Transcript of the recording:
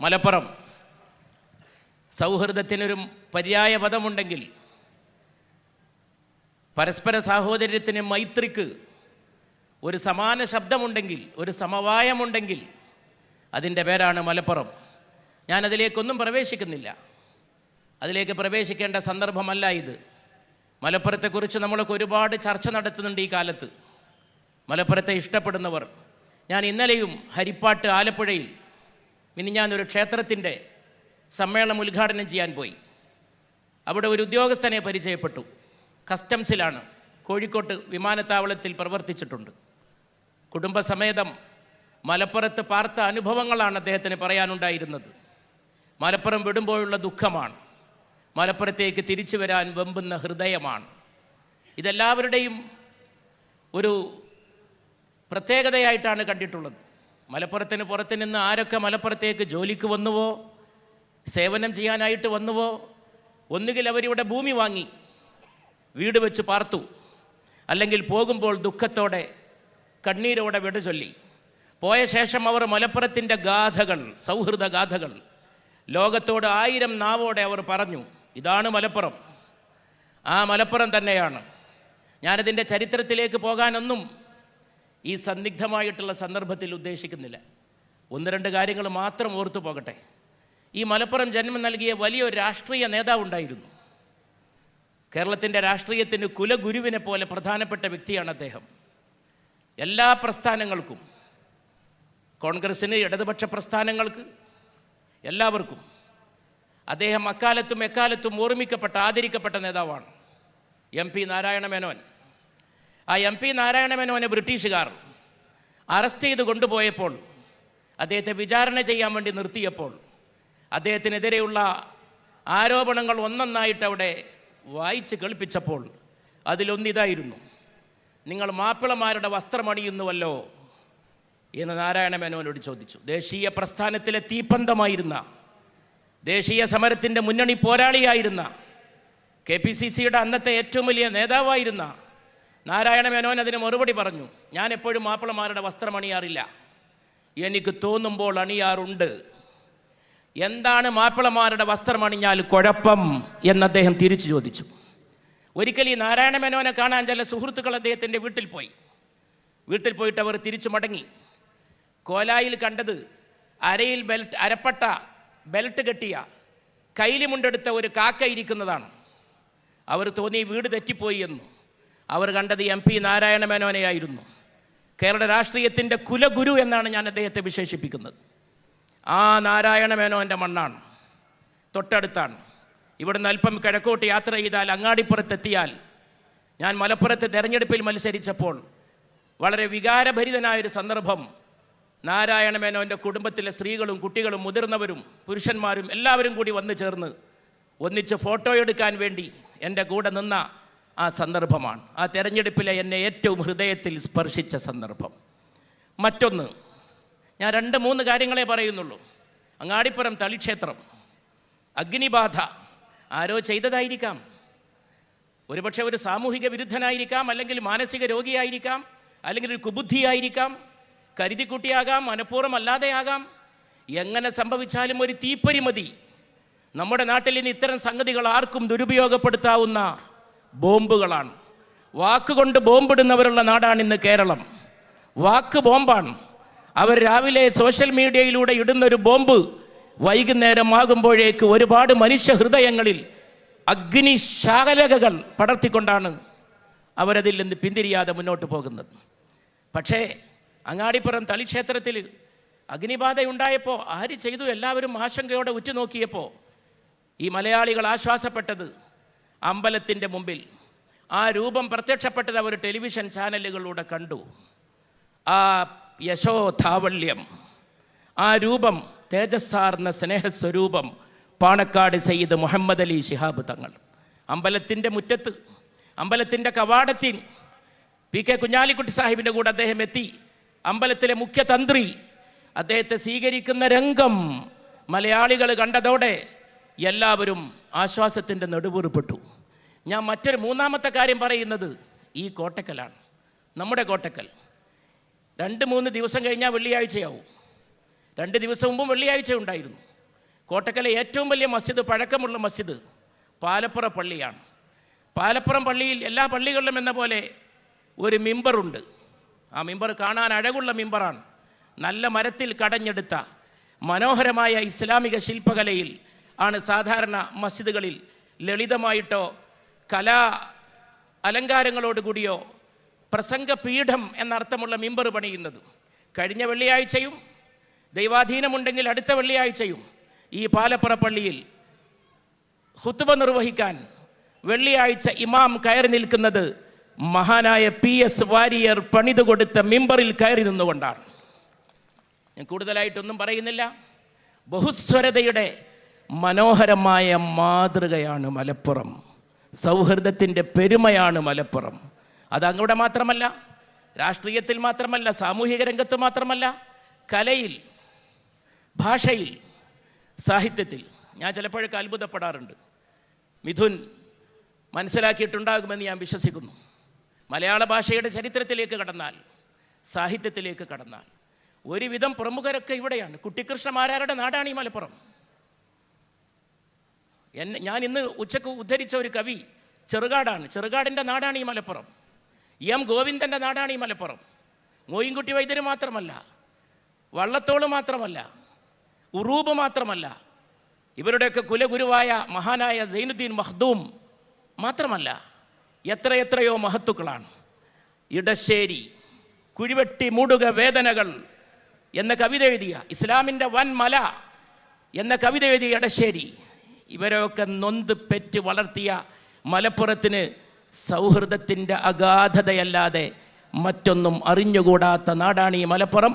മലപ്പുറം. സൗഹൃദത്തിനൊരു പര്യായ പദമുണ്ടെങ്കിൽ പരസ്പര സാഹോദര്യത്തിന് മൈത്രിക്ക് ഒരു സമാന ശബ്ദമുണ്ടെങ്കിൽ ഒരു സമവായമുണ്ടെങ്കിൽ അതിന്റെ പേരാണ് മലപ്പുറം. ഞാനതിലേക്കൊന്നും പ്രവേശിക്കുന്നില്ല. അതിലേക്ക് പ്രവേശിക്കേണ്ട സന്ദർഭമല്ല ഇത്. മലപ്പുറത്തെക്കുറിച്ച് നമ്മളൊക്കെ ഒരുപാട് ചർച്ച നടത്തുന്നുണ്ട് ഈ കാലത്ത്. മലപ്പുറത്തെ ഇഷ്ടപ്പെടുന്നവർ. ഞാൻ ഇന്നലെയും ഹരിപ്പാട്ട് ആലപ്പുഴയിൽ ഇനി ഞാനൊരു ക്ഷേത്രത്തിന്റെ സമ്മേളനം ഉദ്ഘാടനം ചെയ്യാൻ പോയി. അവിടെ ഒരു ഉദ്യോഗസ്ഥനെ പരിചയപ്പെട്ടു. കസ്റ്റംസിലാണ് കോഴിക്കോട്ട് വിമാനത്താവളത്തിൽ പ്രവർത്തിച്ചിട്ടുണ്ട്. കുടുംബസമേതം മലപ്പുറത്ത് പാർത്ത അനുഭവങ്ങളാണ് അദ്ദേഹത്തിന് പറയാനുണ്ടായിരുന്നത്. മലപ്പുറം വിടുമ്പോഴുള്ള ദുഃഖമാണ്. മലപ്പുറത്തേക്ക് തിരിച്ചു വരാൻ വെമ്പുന്ന ഹൃദയമാണ്. ഇതെല്ലാവരുടെയും ഒരു പ്രത്യേകതയായിട്ടാണ് കണ്ടിട്ടുള്ളത്. മലപ്പുറത്തിന് പുറത്ത് നിന്ന് ആരൊക്കെ മലപ്പുറത്തേക്ക് ജോലിക്ക് വന്നുവോ? സേവനം ചെയ്യാനായിട്ട് വന്നുവോ? ഒന്നുകിൽ അവരിവിടെ ഭൂമി വാങ്ങി വീട് വെച്ച് പാർത്തു അല്ലെങ്കിൽ പോകുമ്പോൾ ദുഃഖത്തോടെ കണ്ണീരോടെ വിട ചൊല്ലി. പോയ ശേഷം അവർ മലപ്പുറത്തിന്റെ ഗാഥകൾ സൗഹൃദ ഗാഥകൾ ലോകത്തോട് ആയിരം നാവോടെ അവർ പറഞ്ഞു ഇതാണ് മലപ്പുറം. ആ മലപ്പുറം തന്നെയാണ്. ഞാനതിന്റെ ചരിത്രത്തിലേക്ക് പോകാനൊന്നും ഈ സന്ദിഗ്ധമായിട്ടുള്ള സന്ദർഭത്തിൽ ഉദ്ദേശിക്കുന്നില്ല. ഒന്ന് രണ്ട് കാര്യങ്ങൾ മാത്രം ഓർത്തു പോകട്ടെ. ഈ മലപ്പുറം ജന്മം നൽകിയ വലിയൊരു രാഷ്ട്രീയ നേതാവുണ്ടായിരുന്നു കേരളത്തിന്റെ രാഷ്ട്രീയത്തിന് കുലഗുരുവിനെ പോലെ പ്രധാനപ്പെട്ട വ്യക്തിയാണ് അദ്ദേഹം. എല്ലാ പ്രസ്ഥാനങ്ങൾക്കും കോൺഗ്രസ്സിന് ഇടതുപക്ഷ പ്രസ്ഥാനങ്ങൾക്ക് എല്ലാവർക്കും അദ്ദേഹം അക്കാലത്തും എക്കാലത്തും ഓർമ്മിക്കപ്പെട്ട ആദരിക്കപ്പെട്ട നേതാവാണ് എം പി നാരായണ മേനോൻ. ആ എം പി നാരായണ മേനോനെ ബ്രിട്ടീഷുകാർ അറസ്റ്റ് ചെയ്ത് കൊണ്ടുപോയപ്പോൾ അദ്ദേഹത്തെ വിചാരണ ചെയ്യാൻ വേണ്ടി നിർത്തിയപ്പോൾ അദ്ദേഹത്തിനെതിരെയുള്ള ആരോപണങ്ങൾ ഒന്നൊന്നായിട്ട് അവിടെ വായിച്ച് കേൾപ്പിച്ചപ്പോൾ അതിലൊന്നിതായിരുന്നു നിങ്ങൾ മാപ്പിളമാരുടെ വസ്ത്രമണിയുന്നുവല്ലോ? എന്ന് നാരായണ മേനോനോട് ചോദിച്ചു. ദേശീയ പ്രസ്ഥാനത്തിലെ തീപ്പന്തമായിരുന്ന ദേശീയ സമരത്തിന്റെ മുന്നണി പോരാളിയായിരുന്ന കെ പി സി സിയുടെ അന്നത്തെ ഏറ്റവും വലിയ നേതാവായിരുന്ന നാരായണ മേനോൻ അതിന് മറുപടി പറഞ്ഞു ഞാൻ എപ്പോഴും മാപ്പിളമാരുടെ വസ്ത്രം അണിയാറില്ല. എനിക്ക് തോന്നുമ്പോൾ അണിയാറുണ്ട്. എന്താണ് മാപ്പിളമാരുടെ വസ്ത്രം അണിഞ്ഞാൽ കുഴപ്പം? എന്ന് അദ്ദേഹം തിരിച്ചു ചോദിച്ചു. ഒരിക്കൽ ഈ നാരായണ മേനോനെ കാണാൻ ചില സുഹൃത്തുക്കൾ അദ്ദേഹത്തിന്റെ വീട്ടിൽ പോയി. വീട്ടിൽ പോയിട്ട് അവർ തിരിച്ചു മടങ്ങി. കോലായിൽ കണ്ടത് അരയിൽ ബെൽറ്റ് അരപ്പട്ട ബെൽറ്റ് കെട്ടിയ കൈലിമുണ്ടെടുത്ത ഒരു കാക്ക ഇരിക്കുന്നതാണ്. അവർ തോന്നി വീട് തെറ്റിപ്പോയി എന്ന്. അവർ കണ്ടത് എം പി നാരായണ മേനോനെയായിരുന്നു. കേരള രാഷ്ട്രീയത്തിന്റെ കുലഗുരു എന്നാണ് ഞാൻ അദ്ദേഹത്തെ വിശേഷിപ്പിക്കുന്നത്. ആ നാരായണ മേനോന്റെ മണ്ണാണ്. തൊട്ടടുത്താണ്. ഇവിടുന്ന് അല്പം കിഴക്കോട്ട് യാത്ര ചെയ്താൽ അങ്ങാടിപ്പുറത്തെത്തിയാൽ ഞാൻ മലപ്പുറത്ത് തെരഞ്ഞെടുപ്പിൽ മത്സരിച്ചപ്പോൾ വളരെ വികാരഭരിതനായൊരു സന്ദർഭം നാരായണ മേനോന്റെ കുടുംബത്തിലെ സ്ത്രീകളും കുട്ടികളും മുതിർന്നവരും പുരുഷന്മാരും എല്ലാവരും കൂടി വന്നു ചേർന്ന് ഒന്നിച്ച് ഫോട്ടോ എടുക്കാൻ വേണ്ടി എന്റെ കൂടെ നിന്ന ആ സന്ദർഭമാണ്. ആ തെരഞ്ഞെടുപ്പിലെ എന്നെ ഏറ്റവും ഹൃദയത്തിൽ സ്പർശിച്ച സന്ദർഭം. മറ്റൊന്ന് ഞാൻ രണ്ട് മൂന്ന് കാര്യങ്ങളെ പറയുന്നുള്ളൂ. അങ്ങാടിപ്പുറം തളിക്ഷേത്രം അഗ്നിബാധ ആരോ ചെയ്തതായിരിക്കാം. ഒരുപക്ഷെ ഒരു സാമൂഹിക വിരുദ്ധനായിരിക്കാം അല്ലെങ്കിൽ മാനസിക രോഗിയായിരിക്കാം അല്ലെങ്കിൽ ഒരു കുബുദ്ധിയായിരിക്കാം കരുതിക്കുട്ടിയാകാം മനഃപൂർവം അല്ലാതെയാകാം എങ്ങനെ സംഭവിച്ചാലും ഒരു തീപ്പരിമതി. നമ്മുടെ നാട്ടിൽ ഇന്ന് ഇത്തരം സംഗതികൾ ആർക്കും ദുരുപയോഗപ്പെടുത്താവുന്ന ബോംബുകളാണ്. വാക്കുകൊണ്ട് ബോംബിടുന്നവരുള്ള നാടാണ് ഇന്ന് കേരളം. വാക്ക് ബോംബാണ്. അവർ രാവിലെ സോഷ്യൽ മീഡിയയിലൂടെ ഇടുന്നൊരു ബോംബ് വൈകുന്നേരം ആകുമ്പോഴേക്ക് ഒരുപാട് മനുഷ്യ ഹൃദയങ്ങളിൽ അഗ്നിശാലകകൾ പടർത്തിക്കൊണ്ടാണ് അവരതിൽ നിന്ന് പിന്തിരിയാതെ മുന്നോട്ട് പോകുന്നത്. പക്ഷേ അങ്ങാടിപ്പുറം തളിക്ഷേത്രത്തിൽ അഗ്നിബാധ അഗ്നിബാധയുണ്ടായപ്പോൾ ആര് ചെയ്തു? എല്ലാവരും ആശങ്കയോടെ ഉറ്റുനോക്കിയപ്പോൾ ഈ മലയാളികൾ ആശ്വാസപ്പെട്ടത് അമ്പലത്തിന്റെ മുമ്പിൽ ആ രൂപം പ്രത്യക്ഷപ്പെട്ടത് അവർ ടെലിവിഷൻ ചാനലുകളിലൂടെ കണ്ടു. ആ യശോധാവള്യം ആ രൂപം തേജസ്സാർന്ന സ്നേഹസ്വരൂപം പാണക്കാട് സയ്യിദ് മുഹമ്മദ് അലി ശിഹാബ് തങ്ങൾ. അമ്പലത്തിന്റെ മുറ്റത്ത് അമ്പലത്തിന്റെ കവാടത്തിൽ പി കെ കുഞ്ഞാലിക്കുട്ടി സാഹിബിന്റെ കൂടെ അദ്ദേഹം എത്തി. അമ്പലത്തിലെ മുഖ്യ തന്ത്രി അദ്ദേഹത്തെ സ്വീകരിക്കുന്ന രംഗം മലയാളികൾ കണ്ടതോടെ എല്ലാവരും ആശ്വാസത്തിന്റെ നെടുവീർപ്പെട്ടു. ഞാൻ മറ്റൊരു മൂന്നാമത്തെ കാര്യം പറയുന്നത് ഈ കോട്ടക്കലാണ്. നമ്മുടെ കോട്ടക്കൽ. രണ്ട് മൂന്ന് ദിവസം കഴിഞ്ഞാൽ വെള്ളിയാഴ്ചയാവും. രണ്ട് ദിവസം മുമ്പും വെള്ളിയാഴ്ച ഉണ്ടായിരുന്നു. കോട്ടക്കലെ ഏറ്റവും വലിയ മസ്ജിദ് പഴക്കമുള്ള മസ്ജിദ് പാലപ്പുറ പള്ളിയാണ്. പാലപ്പുറം പള്ളിയിൽ എല്ലാ പള്ളികളിലും എന്ന പോലെ ഒരു മിമ്പറുണ്ട്. ആ മിമ്പർ കാണാൻ അഴകുള്ള മിമ്പറാണ്. നല്ല മരത്തിൽ കടഞ്ഞെടുത്ത മനോഹരമായ ഇസ്ലാമിക ശില്പകലയിൽ ആണ് സാധാരണ മസ്ജിദുകളിൽ ലളിതമായിട്ടോ കലാ അലങ്കാരങ്ങളോടുകൂടിയോ പ്രസംഗപീഠം എന്നർത്ഥമുള്ള മിമ്പർ പണിയുന്നത്. കഴിഞ്ഞ വെള്ളിയാഴ്ചയും ദൈവാധീനമുണ്ടെങ്കിൽ അടുത്ത വെള്ളിയാഴ്ചയും ഈ പാലപ്പുറ പള്ളിയിൽ ഹുത്തുബ നിർവഹിക്കാൻ വെള്ളിയാഴ്ച ഇമാം കയറി നിൽക്കുന്നത് മഹാനായ പി എസ് വാരിയർ പണിതു കൊടുത്ത മിമ്പറിൽ കയറി നിന്നുകൊണ്ടാണ്. ഞാൻ കൂടുതലായിട്ടൊന്നും പറയുന്നില്ല. ബഹുസ്വരതയുടെ മനോഹരമായ മാതൃകയാണ് മലപ്പുറം. സൗഹൃദത്തിന്റെ പെരുമയാണ് മലപ്പുറം. അത് അങ്ങോട്ട് മാത്രമല്ല രാഷ്ട്രീയത്തിൽ മാത്രമല്ല സാമൂഹിക രംഗത്ത് മാത്രമല്ല കലയിൽ ഭാഷയിൽ സാഹിത്യത്തിൽ. ഞാൻ ചിലപ്പോഴൊക്കെ അത്ഭുതപ്പെടാറുണ്ട്. മിഥുൻ മനസ്സിലാക്കിയിട്ടുണ്ടാകുമെന്ന് ഞാൻ വിശ്വസിക്കുന്നു. മലയാള ഭാഷയുടെ ചരിത്രത്തിലേക്ക് കടന്നാൽ സാഹിത്യത്തിലേക്ക് കടന്നാൽ ഒരുവിധം പ്രമുഖരൊക്കെ ഇവിടെയാണ്. കുട്ടിക്കൃഷ്ണമാരാരുടെ നാടാണ് ഈ മലപ്പുറം? എന്നെ ഞാൻ ഇന്ന് ഉച്ചയ്ക്ക് ഉദ്ധരിച്ച ഒരു കവി ചെറുകാടാണ്. ചെറുകാടിന്റെ നാടാണ് ഈ മലപ്പുറം. എം ഗോവിന്ദന്റെ നാടാണ് ഈ മലപ്പുറം. മോയിൻകുട്ടി വൈദ്യർ മാത്രമല്ല വള്ളത്തോൾ മാത്രമല്ല ഉറൂബ് മാത്രമല്ല ഇവരുടെയൊക്കെ കുലഗുരുവായ മഹാനായ സൈനുദ്ദീൻ മഹ്ദൂം മാത്രമല്ല എത്ര എത്രയോ മഹത്തുക്കളാണ്. ഇടശ്ശേരി കുഴിവെട്ടി മൂടുക വേദനകൾ എന്ന കവിത എഴുതിയ ഇസ്ലാമിന്റെ വൻ മല എന്ന കവിത എഴുതിയ ഇടശ്ശേരി. ഇവരൊക്കെ നൊന്ത് പെറ്റ് വളർത്തിയ മലപ്പുറത്തിന് സൗഹൃദത്തിന്റെ അഗാധതയല്ലാതെ മറ്റൊന്നും അറിഞ്ഞുകൂടാത്ത നാടാണ് ഈ മലപ്പുറം.